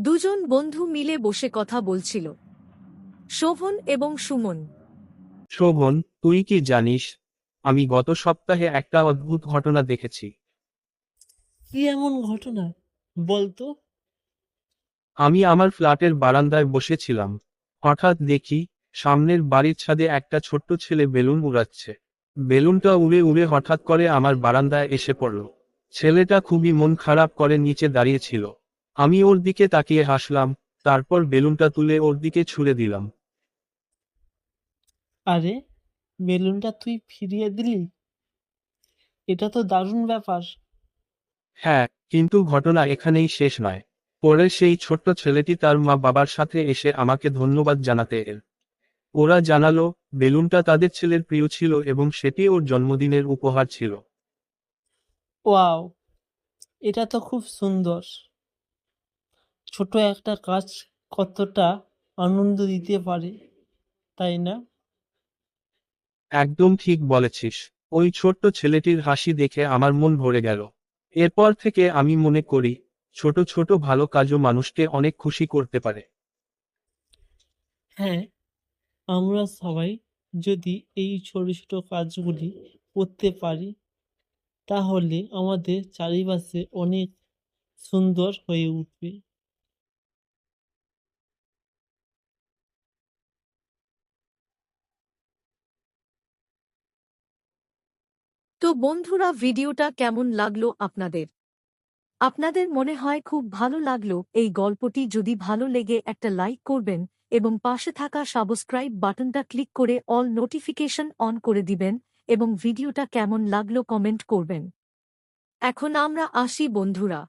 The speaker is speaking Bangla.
দুজন বন্ধু মিলে বসে কথা বলছিল। শোভন এবং সুমন। শোভন তুই কি জানিস আমি গত সপ্তাহে একটা অদ্ভুত ঘটনা দেখেছি। কি এমন ঘটনা? বলতো আমি আমার ফ্ল্যাটের বারান্দায় বসেছিলাম। হঠাৎ দেখি সামনের বাড়ির ছাদে একটা ছোট্ট ছেলে বেলুন উড়াচ্ছে। বেলুনটা উড়ে উড়ে হঠাৎ করে আমার বারান্দায় এসে পড়ল। ছেলেটা খুবই মন খারাপ করে নিচে দাঁড়িয়েছিল আমি ওর দিকে তাকিয়ে হাসলাম তারপর বেলুনটা তুলে ওর দিকে ছুঁড়ে দিলাম। আরে বেলুনটা তুই ফিরিয়ে দিলি? এটা তো দারুণ ব্যাপার। হ্যাঁ কিন্তু ঘটনা এখানেই শেষ নয়। পরে সেই ছোট্ট ছেলেটি তার মা বাবার সাথে এসে আমাকে ধন্যবাদ জানাতে এল। ওরা জানালো বেলুনটা তাদের ছেলের প্রিয় ছিল এবং সেটি ওর জন্মদিনের উপহার ছিল। ওয়াও এটা তো খুব সুন্দর। ছোট একটা কাজ কতটা আনন্দ দিতে পারে তাই না? একদম ঠিক বলেছিস। ওই ছোট্ট ছেলেটির হাসি দেখে আমার মন ভরে গেল। এরপর থেকে আমি মনে করি ছোট ছোট ভালো কাজও মানুষকে অনেক খুশি করতে পারে। হ্যাঁ আমরা সবাই যদি এই ছোট ছোট কাজগুলি করতে পারি তাহলে আমাদের চারিপাশে অনেক সুন্দর হয়ে উঠবে। তো বন্ধুরা, ভিডিওটা কেমন লাগল আপনাদের? আপনাদের মনে হয় খুব ভালো লাগল এই গল্পটি। যদি ভালো লেগে একটা লাইক করবেন এবং পাশে থাকা সাবস্ক্রাইব বাটনটা ক্লিক করে অল নোটিফিকেশন অন করে দিবেন এবং ভিডিওটা কেমন লাগল কমেন্ট করবেন। এখন আমরা আসি বন্ধুরা।